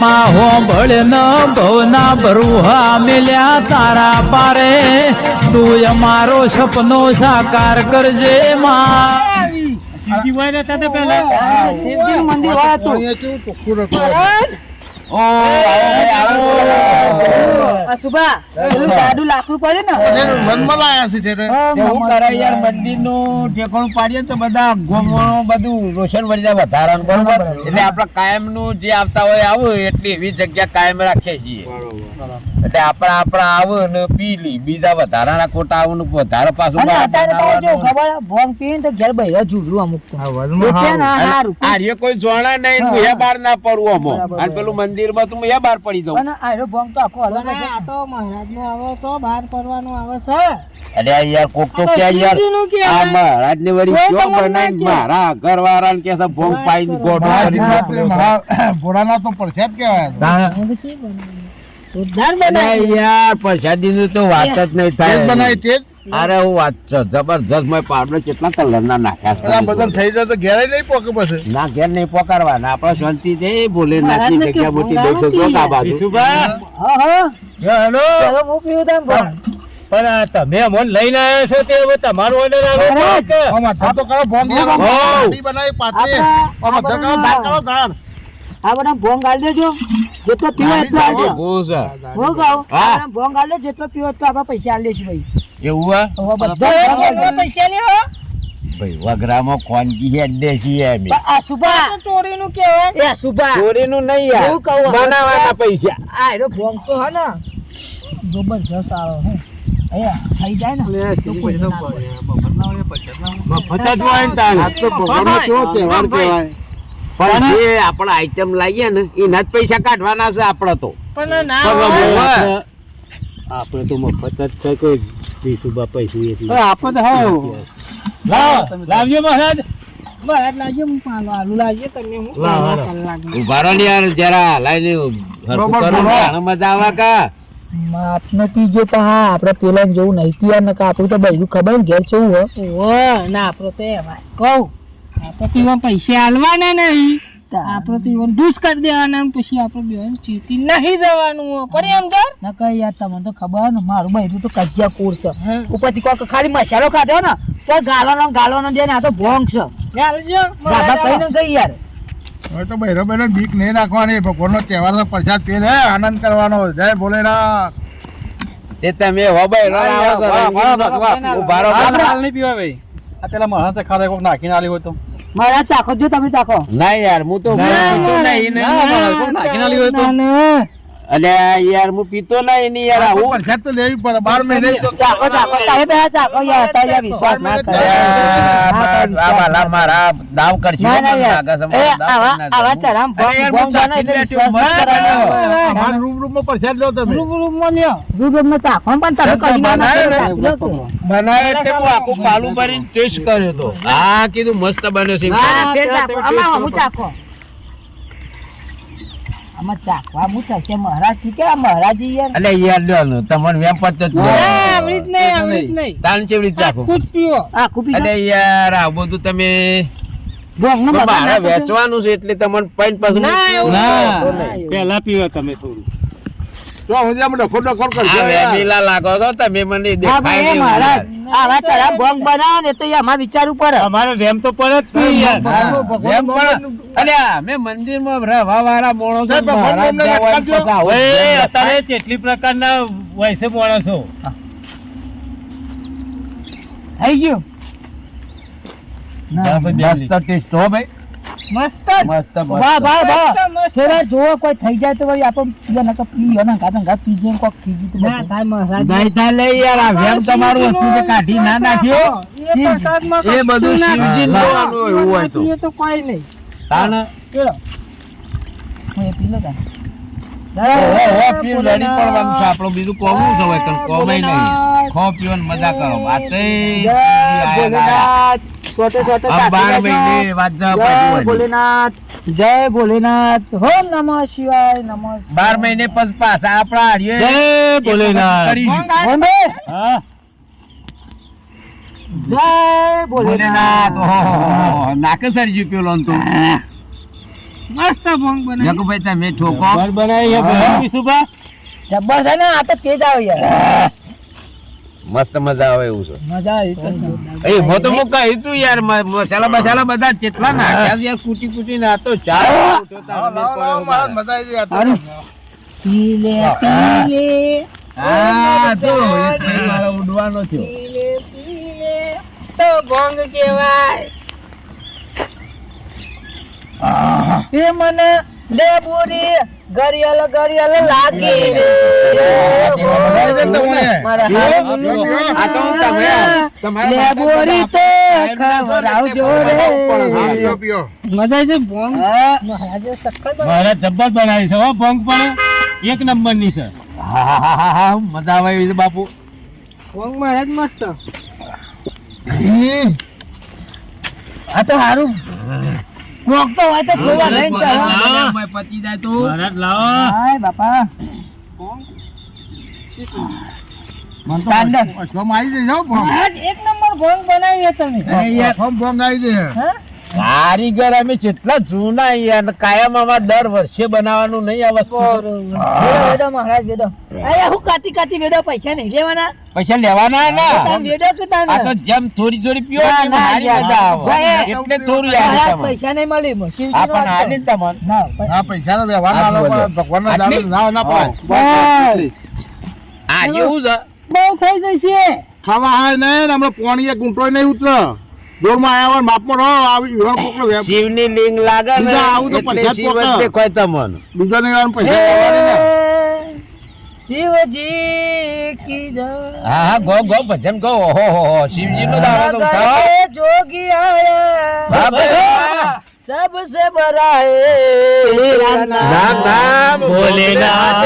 માં હોંભળ ન ભવના બરુહા મેલ્યા તારા પારે. તું અમારો સપનો સાકાર કરજે માં. શિવજી હોય ને તને પેલા યાર મંદિર પાડીએ તો. કાયમનું? જે આવતા હોય આવું એટલી એવી જગ્યા કાયમ રાખીએ છીએ. એટલે આપણે આપડે આવે ને પી લી બીજા વધારાના ખોટા આવું વધારે પાછું ઘેર અમુક કોઈ જોણા નહીં બાર ના પડવું અમો. અને પેલું મંદિર માં તું એ બહાર પડી દઉં અને આયરો ભોંગ તો આખો અલગ છે. આ તો મહારાજનો આવો છો બહાર પડવાનો આવે છે. અરે યાર કોક તો કે યાર આ મહારાજ ને વળી ક્યો કહે. મારા ઘર વાળા ને કે? છે ભોંગ પાઈ ગોઠો કરી. ભોળાના તો પડશે જ કહેવાય ઉદ્ધાર બનાય યાર પ્રસાદી નું. તો વાત જ નહીં થાય. બનાય તે અરે હું વાત છે જબરજસ્ત મેં પાવડર કેટલા કલર ના નાખ્યા આ બધા થઈ જાય તો ઘેરે નહીં પોકે પછી. ના ઘેર નહીં પોકારવાના આપણે શાંતિ દે બોલે ની મહારાજને જગ્યા મોટી દઈશું તો કા બાજુ. હા, હા. હેલો? ચાલો હું પીવું તાન ભોંગ. પણ આ તમે મને લઈને આવ્યો છો તે હવે તમારો ઓર્ડર આવે છે તો કરો ભોંગ હો. બનાવી પાછી. કરો કરો ધાર આ બધા ભોંગ આલી દેજો. જેટલો પીવો એટલો આલજો. હું કહું. આ ભોંગ આલી દે, જેટલો પીવો એટલો આપણે પૈસા આલી દઈશું ભાઈ. એવું હે? બધા ભોંગ આલી દે. ભાઈ વગરામાં ખોનગી હેડ દે અમે આ સુભા. ચોરીનું કહેવાય. એ સુભા. ચોરીનું નહીં યાર. એવું કહું. બનાવવાના પૈસા. આ એનો ભોંગ તો હે ને. જબરજસ્ત આવે હે. અહીંયા ખાઈ જાય ને. તો કોઈ ના બોલે. મફત જ હોય ને તાણ. તો ભગવાનનો કેવો તહેવાર કહેવાય. પણ જે આપણે આઈટમ લાવીએ ને એના જ પૈસા કાઢવાના છે આપણે તો. પણ ના આપણે તો મફત જ છે કોઈ વીસું બાપા શું એ આપણે તો હાવ. લાવ. લાવજો મહારાજ. મહારાજ લાવજો હું પાલો આલુ લાવજો તમને હું. ઊભા રહો યાર જરા લાઈને મજા આવે કા? આપને પીજો હા આપણે પેલા જેવું નહીં પીવા નકા આપણું તો બૈરું ખબર ને ઘેર કેવું ઓહો, ના આપણો તો કહું. આપણે તો એવા પૈસા હાલવાના નહીં. આપણે તો એવા ડૂસ કરી દેવાના પછી આપણે બેન ચીતી નહીં જવાનું પણ એમ કર. નકા યાર તમને તો ખબર હોય ને મારું બૈરું તો કજિયા કોર છે. ઉપરથી કોક ખાલી મસાલો ખાધો ને તો ગાળવાનો ગાળવાનો દે ને આ તો ભોંગ છે. યાર. હવે તો બહેરો બહેરો બીક નહીં રાખવાની ભગવાનનો તહેવાર તો પ્રસાદ પીને હે, આનંદ કરવાનો. જય ભોલેનાથ. તે તમે હો ભાઈ રો આવો છો. ઊભા રહો આપણે બોલો. હાલ નહીં પીવા ભાઈ. આ પેલા મહારાજ ખાધા કોક નાખીને આલી હોય તો. મારા ચાખો જો તમે ચાખો. ના યાર હું તો નાખીને આલી હોય તો. અલે યાર હું પીતો નહીં એની યાર આવું. પણ તો લેવી પડે બાર મહિને તો ચાકો ચાકો તમે બે ચાકો યાર તારે વિશ્વાસ ના કરે. આ બાલા મારા દાવ કરશે ના ના એ દાવ આવા આવા ચરામ ભોંગ ભોંગ એટલે વિશ્વાસ ના કરે માન રૂમ રૂમમાં પ્રસાદ લો તમે રૂમ રૂમમાં લ્યો. રૂબરૂબમાં ચાખો પણ તમે કદી ના ને. બનાવે. એટલે હું આખું પાલું ભરીને ટેસ્ટ કર્યો તો. હા કીધું મસ્ત બન્યો છે. હા, પેલા આમાં હું ચાખો આમાં ચાખવા હું થશે મહારાજ શીખે આ મહારાજી યાર? અલે યાર લ્યો તમને વેમ પત જ ના, નહીં આવડી નહીં. તાન ચેવડી ચાખો. આખું જ પીવો આખું અલે યાર આ બધું તમે ભોંગનું પણ બગાડ મારે ના કરશો. વેચવાનું છે એટલે તમને પૈન પાછું ના. પેલા પીવા તમે થોડું. તો હું અમે ડખો ડખો કરશે આ વેનીલા લાગો છો તમે મને દેખાય નહીં મહારાજ યાર. આવા ચરા ભોંગ બનાવો ને તો રેમ જ યાર પણ- અલ્યા, મેં રહેવા વાળા અત્યારે કેટલી પ્રકારના વયસે માણસો થઈ ગયું ના, મસ્ત ટેસ્ટ હો ભાઈ મસ્ત મસ્ત. વાહ વાહ વાહ. થોડા જોવો કોઈ થઈ જાય તો વળી આપણે પીવા નકર પીવો ના ગાતા ગાત પીજો ને કોક થઈ તો ના થાય મહારાજ નહીં થાય લે યાર આ વેમ તમારું વસ્તુ જે કાઢી ના નાખ્યો એ બધું ના શિવજી થાય. લેવાનું એવું હોય તો એ તો કોઈ નહીં તાણ કેળો. હું એ પી લો. આપણું બીજું કોમનું છે હોય કંઈ નહીં. ખો પીવો મજા કરો. જય ભોલેનાથ સોટે સોટે બાર મહિને નમઃ શિવાય નમઃ બાર પછી આપણા જય ભોલેનાથ જય ભોલેનાથ નાકે સરી ગયું પેલો તો મસ્ત ભોંગ બનાવી. જગુભાઈ તમે ઠોકો. બર બનાવી છે ભાઈ વિશુભા જબ્બર છે ને આ તો તેજ આવે યાર. મસ્ત મજા આવે એવું છે. મજા આવી તો એ હું તો હું કહ્યું તું યાર મસાલા મસાલા બધા કેટલા નાખ્યા યાર? કુટી કુટી ના તો મહારાજ, મજા આવી ગઈ આ તો. હારું. પી લે પી લે હા તો એટલે ઉડવાનો થયો. પીલે પીલે. તો ભોંગ કહેવાય. એ મને લેબુરી ગરિયલ ગરિયલ લાગી રે. લેબુરી તો ખવડાવજો રે. મજા આવી છે ભોંગ? હા. મહારાજે જબ્બર બનાવી છે હો ભોંગ પણ. એક નંબરની છે. હા હા હા મજા આવે એવી છે બાપુ. ભોંગ મહારાજ મસ્ત. હમ. આ તો હારું. કોક તો હોય તો ખોવા લઈને ચાલો. પતી જાય તો. ભરત લાવો. હાય બાપા. સ્ટાન્ડર્ડ ભોંગ આવી જશે હો, એક નંબર ભોંગ બનાવી છે તમે. અરે યાર, ભોંગ, ભોંગ હા. કારીગર અમે કેટલા જૂના યાર કાયમ આમાં દર વર્ષે બનાવવાનું નહીં આ વસ્તુ મહારાજ વેદો અરે હું કાતી કાતી વેદો પૈસા નહીં લેવાના. પૈસા લેવાના ના. વેદો કે તાને? આ તો જેમ થોડી થોડી પીઓ ના, યાર. મજા આવે. એટલે થોડું યાદ પૈસા નહીં મળી મશીન આ પણ. હાલી તમને ના પૈસા નો વ્યવહાર ના લો ભગવાન ના ભગવાનના ના- ના પડાય. આ જેવું છે? બહુ થઈ જશે. ખાવા હાય નહીં ને હમણાં પોણીએ ગુંટોય નહીં ઉતરે. જોરમાં આવ્યા માપમાં રહો આવી એવા લાગે આવું તો પંચાયત કોઈ તમન. બીજા ને શિવજી કી જય. હા હા ગો ગો ભજન શિવજી નો દાડો જોગી આયા. બાબા सबसे बड़ा है राम राम भोलेनाथ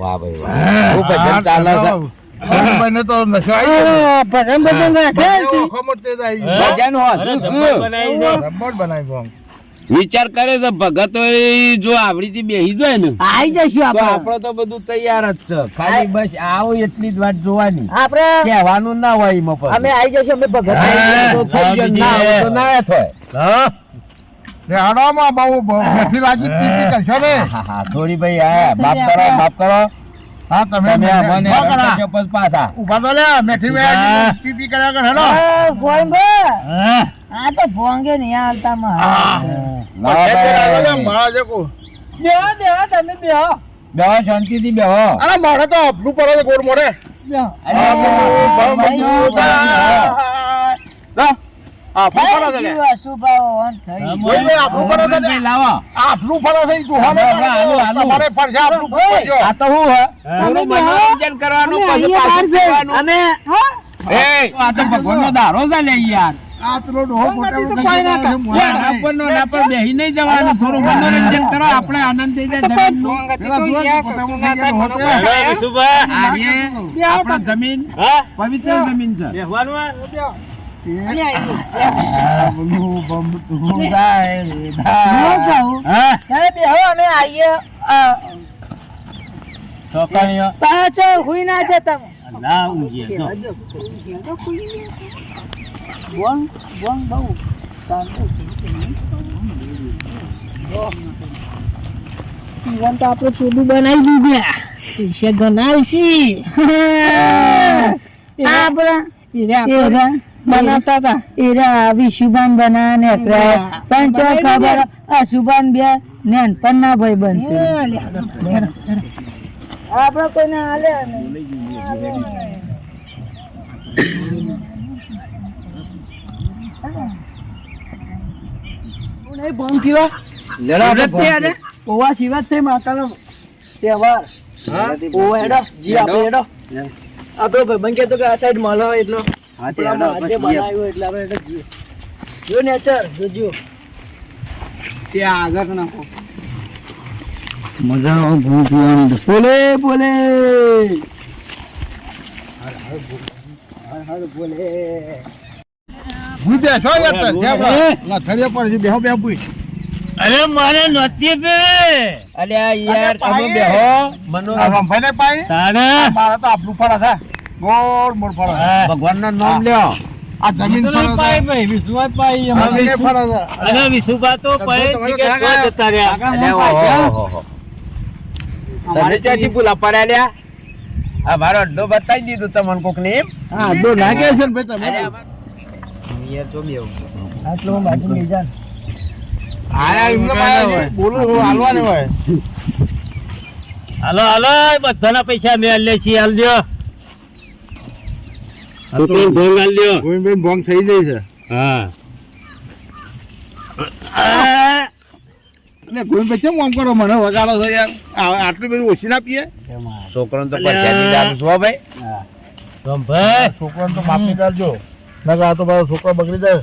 વાહ ભાઈ વાહ. ખૂબ ભજન ચાલે છે મને તો નશો આવી. ભજન ભજન રાખે છે. ખમર તે જાય ભજન હો શું શું? બનાવી છે. રબ્બડ બનાવી ભોંગ. વિચાર કરે છે ભગત જો આવડીથી બેહી જાય ને આવી જશું તો આપણે. આપણો તો બધું તૈયાર જ છે. ખાલી બસ આવો એટલી જ વાત જોવાની. આપણે કહેવાનું ના હોય અમે આવી જશું અમે ભગત. ના હોય તો ના જ હા? રે હાડોમાં બહુ બહુ લાગી પી પી કરશો ને? હા, હા, થોડી ભાઈ હા માફ કરો માફ કરો. હા તમે મને ચોપસ પાછા. ઊભા તો લે મેઠી મે પી પી કર્યા કર હેલો. ગોઈબા આ તો ભોંગે નહીં હાલતા માં મારા જે કો બેહો બેહો તમે બેહો. બેહો શાંતિથી બેહો. અરે મારે તો અફલું પડે છે ગોળ મોડે અરે ભાઈ આફલું પડે છે. આફલું છે. તમારે ફરશે. આ તો હું મનોરંજન કરવાનું પછી પાછું બહાર પીવાનું. એ, આ તો ભગવાનનો દારો છે લે યાર. આ પેલો ડોહો ફોનમાંથી તો મોટા કોઈ ના મોટા કર. મોટા યાર, આપણનો ના પર બેહી નહીં જવાનું થોડું મનોરંજન કરો આપણે આનંદ થઈ જાય જમીન પવિત્ર જમીન છે. બેહવાનું આ? બબલું બમતું જાય રે જાય. હા? તમે બેહો અમે આવીએ. અ, ચોકાણીઓ. પાછો હુઈ ના છે તમે. ના ઊંઘીએ જો. બોંગ બોંગ બહુ. જીવન તો આપણે ચોદું બનાવી દીધા. પૈસા આપણા એરા એરા બનાવતા હતા. એરા શુભાન બના ને. પણ તો ખબર આ શુભાન બે નેનપણ ના ભાઈ બનશે. આપડે કોઈને હાલે ભંગ પીવા ઓવા સિવાય થઈ માતાનો તહેવાર. ઓવા હેડો જી આપણે કહેતો કે આ સાઈડ મળો એટલો. આજે બનાવ્યો એટલે આપણે એટલે જો નેચર જોજો ત્યાં આગળ નાખો. મજા આવે ભૂ પીવાની બોલે બોલે. ભૂઈ. અરે મારે નથી બે અરે આ યાર તમે બેહો. મનો રંભાઈને પાય? તારે. મારા તો આપણું ફળ હતા ગોળ મોડ ફળ હતા. ભગવાનનું નામ લ્યો. આ જમીન ફળ હતા. જમીને ફળ હતા. અને વિશુભા તો પહી ટિકિટ તો જતા રહ્યા. તમે ક્યાંથી ભૂલા પડ્યા લ્યા? આ મારો અડ્ડો બતાવી દીધું તમને કોક ને એમ. હા અડ્ડો લાગે છે ને ભાઈ તમે આટલો બાજુ લઈ જા આરા એમને પાયા છે. બોલું હું હાલવાની હોય. હાલો હાલો બધાના પૈસા મેં લે છીએ હાલ દો છોકરો ભોંગ હાલ દો ગોવિંદભાઈ ભોંગ થઈ જાય છે. હા. એટલે ગોવિંદભાઈ કેમ આમ કરો? મને વગાડો છો યાર. આટલી બધી ઓછી ના પીએ છોકરો તો પરસાદી દારૂ છો ભાઈ? રમભાઈ તો માફી ચાલજો નકર તો મારો છોકરો બગડી જાય.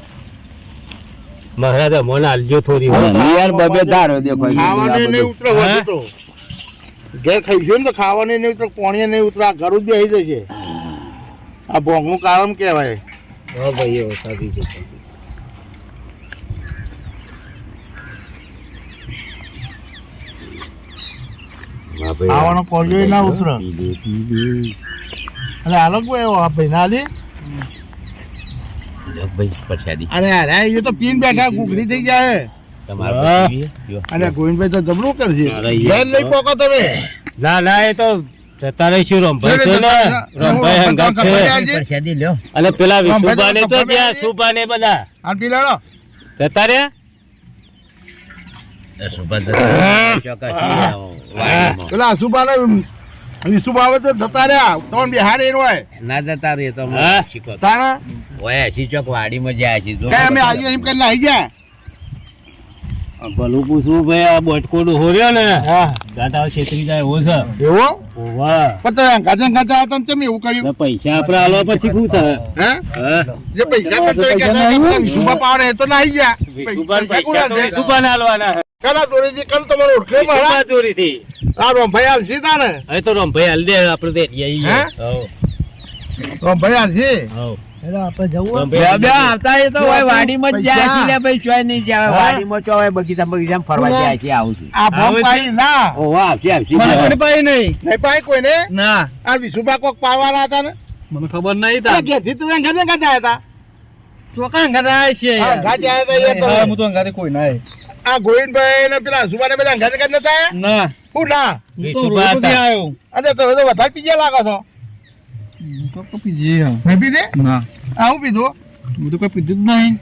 મહારાજ મને આલજો થોડી યાર બબે ધારો દેખો ખાવાને નહીં ઉતરે વધુ તો. ઘેર ને તો ખાવાને નહીં ઉતરે પાણી નહીં ઉતરે. આ ઘર જ બેસી જશે આ ભોંગું કારણ કહેવાય. હા ભાઈ એવો સાચી છે. ખાવાનો કોળિયો ના ઉતરે. એટલે આલોક ભાઈ એવો આ ભાઈ ના લી ભાઈ પરસાદી અરે અરે એ તો પીન બેઠા ઘૂઘરી થઈ જાય લ્યો. ગોવિંદભાઈ તો જબરું કરશે. અરે નહીં પોકો તમે. ના ના એ તો જતા રહીશું રમભાઈ છે ને રમભાઈ હંગાત છે. અને પેલા વિશુભા ને તો ત્યાં બધા. જતા પેલા વિશુભા આવે તો જતા રહ્યા. તમને બિહાર એનો હોય. ના જતા રહીએ તો? તારા? ઓય એસી ચોક વાડીમાં જાય છે જો અમે આવીએ એમ કરીને આવી ગયા. ભલું પૂછવું ભાઈ આ બટકોડું હોર્યો ને ગાંઠા છેતરી જાય એવો છે એવો પણ ગાજે ગાજે હતા તમે એવું કર્યું પૈસા આપડે હાલવા પછી શું થાય હે જે પૈસા કે ના, વિશુભા તો ના આવી ગયા પૈસા કોના છે? વિશુભાને હાલવાના છે. કલા કલ તમારો ઓળખે મારા. આ રોમભાઈ હાલશી તાને હવે તો રમભાઈ હાલ દે આપણે ગયા. હે? રોમભાઈ. હેલો આપણે હાલ દે. છે હા? વાડીમાં ચો હોય બગીચા બગીચા ફરવા જાય છે આવું છું. આ ભોગ આવે છે? પાડી ના. ઓહો આવશે આવશે. પાઈ નહીં. નહીં પાય કોઈને? ના. આ વિશુભા કોક પાવાના હતા ને? મને ખબર નહીં ઘેરથી તું ગાજે ગાજે હતા? ચોકા ઘરાય છે હા, તો. કોઈ ના આ ગોવિંદભાઈ ને પેલા સુભાને બધા ઘરે ગાજે નતા? ના. હું ના. તો વધારે પીજે લાગો છો. તો કઈ પીધી હા. મેં પીધે ના. આ હું પીધું? હું તો કઈ પીધું જ નહીં.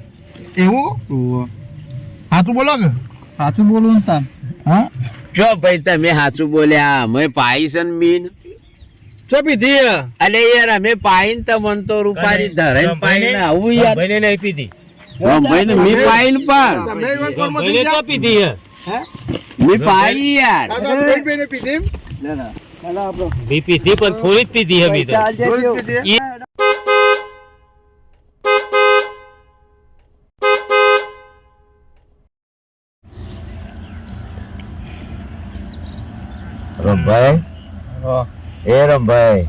એવું? તું બોલો કે? સાચું બોલું ને તાન હા? જો ભાઈ તમે સાચું બોલ્યા અમે પાઈ છે મીન. ચો પીધી અલે યાર અમે પાઈન તો મન તો રૂપારી ધરે પાઈન આવું યાર. રમભાઈને નહીં પીધી. ભાઈ ને મી પાઈન પણ તમે પીધી હે. મી પાઈ યાર. પીધી બી પીધી પણ થોડી જ પીધી હે તો. થોડી જ પીધી ઈ- રમભાઈ? એ રમભાઈ.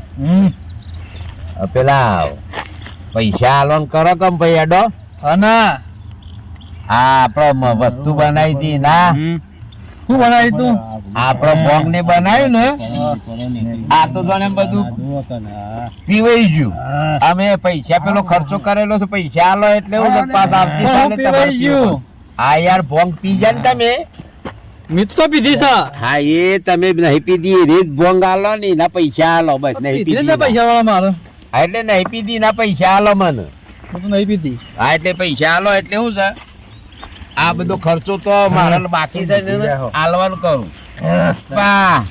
પેલા પૈસા આલોન કરો કમ ભાઈ અડો હા આપડે વસ્તુ બનાવી હતી ના. શું બનાવ્યું તું? આપડે ભોગ ને બનાવ્યું ને? આ તો જાણે બધું પીવાઈ ગયું. અમે પૈસા પેલો ખર્ચો કરેલો છે પૈસા આલો એટલે એવું પાસ આવતી સાલે પીવાઈ ગયું. હા યાર ભોંગ પી જાય ને તમે. મિત તો પીધી છે. હા એ તમે નહીં પીધી રીત ભોંગ આલો ને ના પૈસા આલો બસ નહીં પીધી પૈસા વાળા મારો. હા, એટલે નહીં પીધી ના પૈસા આલો મને. નહીં પીધી. હા એટલે પૈસા આલો એટલે શું છે. આ બધો ખર્ચો તો મારા બાકી છે ને આલવાનું કરું. પા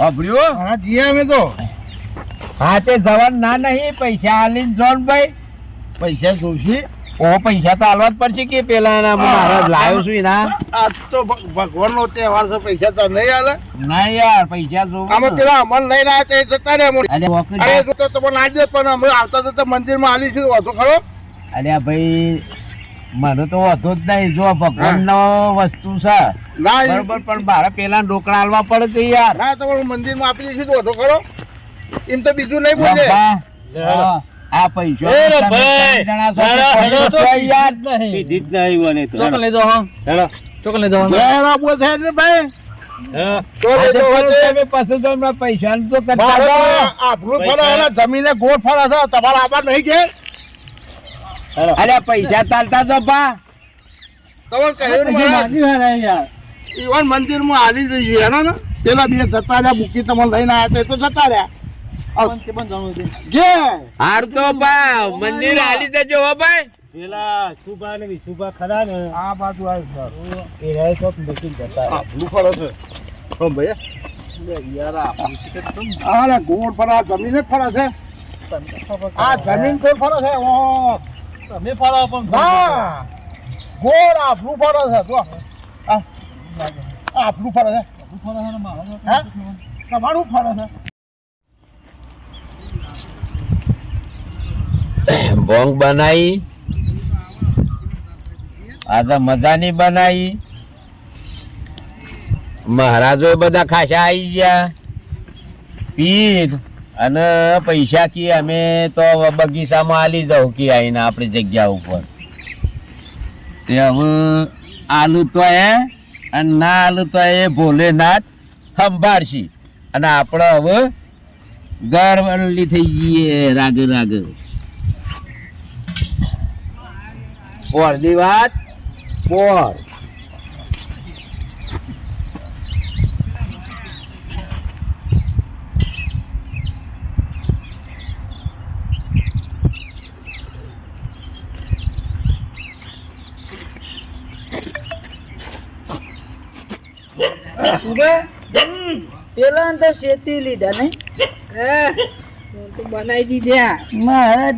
અભર્યો હા. જીએ અમે તો. હા તે જવાન ના નહીં પૈસા આલીન જોન ભાઈ. પૈસા જોશી. ઓ પૈસા તો આલવા જ પડશે કે પેલા ના મારા લાવ્યો છું એના? આ તો ભગવાન નો તહેવાર છે પૈસા તો નહીં આલે. ના યાર પૈસા જો અમે પેલા અમલ લઈને રહ્યા તે જતા રે. અરે જો તો તમને આજે પણ અમે આવતા જતા મંદિરમાં આલી છું વાતો ખરો અરે ભાઈ મને તો વધુ જ નહીં. જો ભગવાન નો વસ્તુ છે. બરોબર પણ મારે પેલા ઢોકળા હાલવા પડે છે યાર. ના તમારું મંદિરમાં આપી દઈશું તો કરો એમ તો બીજું નહીં બોલે. આ પૈસો યાદ નહીં કીધી જ નહીં મને તો. હેલો. છે ને ભાઈ. હા. તો કરતા જમીને ગોળ ફરે છે. તમારા આવા નહીં કે. અરે પૈસા ચાલતા તો પા. કવર કહ્યું ઈવન મંદિરમાં હાલી જઈએ. હેનો ને પેલા બે જતા રહ્યા મૂકી તમને લઈને આવ્યા તો જતા રહ્યા. મંદિર હાલી હો ભાઈ. પેલા ને ખરા ને. આ બાજુ આવ્યું એ રહે તો મૂકીને જતા રહે. છે. હો ભાઈ. લે યાર આપણું ticket કેમ? અરે ગોળ ફરે જમીન જ ફરે છે. આ જમીન ગોળ ફરે છે? ઓ તમે ફરો પણ હા ગોળ આપણું ફરે છે તો આપણું ફરે છે? તમારું ફરે છે. ભોંગ બનાવી આ તો મજાની બનાવી મહારાજો બધા ખાસા આવી ગયા. પીર. અને પૈસા કી અમે તો બગીચામાં આલી જાઉં કે આવીને આપણી જગ્યા ઉપર. તે હવે આલુ તો એ અને ના આલુ તો એ ભોલેનાથ સંભાળશી. અને આપણે હવે ગરવલ્લી થઈ જઈએ રાગે રાગ. પોળની વાત પોળ પેલા તો શેતી લીધા નહીં. તો બનાવી દીધા. મારા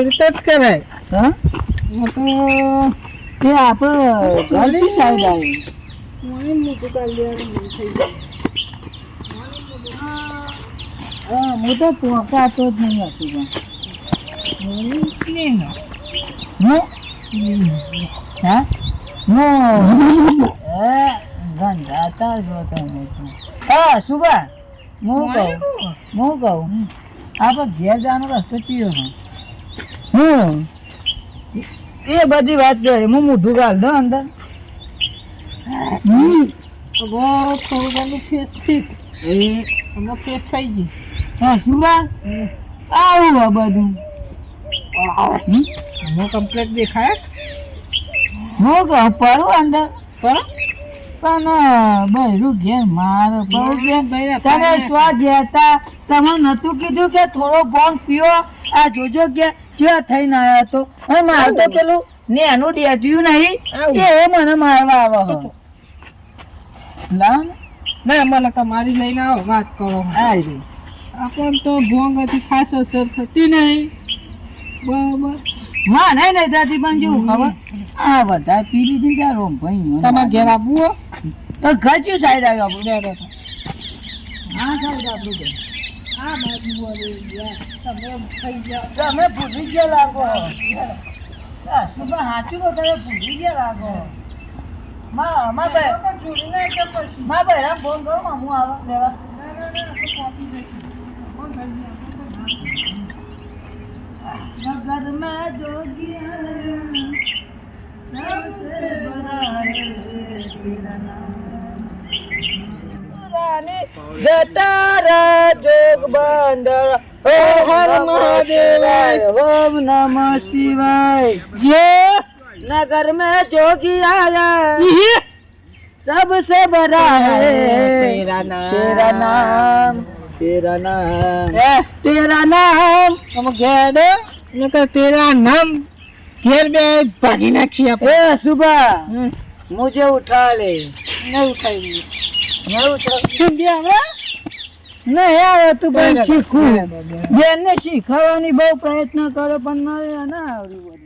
રીતે જ કરાય. હા? તે આપણે ઘરની સાઈડ આવી. હા હું તો પહોંચાતો જ નહીં હશું હું? હા હું? ગંધાતા જ તમે હા સુભા હું કહું હું કહું આપણે ઘેર જવાનો રસ્તો પીયો હું. એ બધી વાત કરે હું મોઢું ગાલ દો અંદર. થોડું ફેસ ઠીક. એ. ફેસ થઈ ગઈ હા સુભા? આવું આ બધું. હું કમ્પ્લેટ દેખાય? હું કહું પડું અંદર. પણ પણ બૈરું ઘેર મારે તમે ચો જતા તમે નતું કીધું કે થોડો ભોંગ પીઓ આ જોજો કે જે થઈને આવ્યો હતો હવે મારે તો પેલું નેનું ડેટ્યું નહીં એ મને મારવા આવે. લાવ ના. મને તમારી લઈને આવો વાત કરો. આવી. આપણ તો ભોંગથી ખાસ અસર થતી નહીં. બરાબર. માં નહીં નહીં થતી પણ જેવું ખબર? આ બધા પી લીધી ત્યાં રોમ ભાઈ તમારે ઘેર આવવું ઘરચી સાઈડ આવ્યો આપણે બેઠો. હા સાઈડ આપણું છે. આ બાજુ બોલી થઈ ગયા. તમે ભૂલી ગયા લાગો. સાચું તમે ભૂલી ગયા લાગો. મા મા ભાઈ જોડી મા ભાઈ રામ મા હું આવા લેવા. મગરમાં જોગ્યા बड़ा है तेरा નામ જતારા જોગ બંદર ઓમ હર મહાદેવાય ઓમ નમઃ શિવાય ये नगर में जोगी आया सबसे बड़ा है तेरा नाम तेरा नाम तेरा नाम तेरा नाम તમે ઘેર નકર તેરા નામ ઘેર બે ભાગી નાખી આપણે ए सुबह मुझे उठा ले નહીં ઉઠાવી ને આવે તું પણ શીખવું જેને શીખવવાની બહુ પ્રયત્ન કરો પણ મારે ના આવડ્યું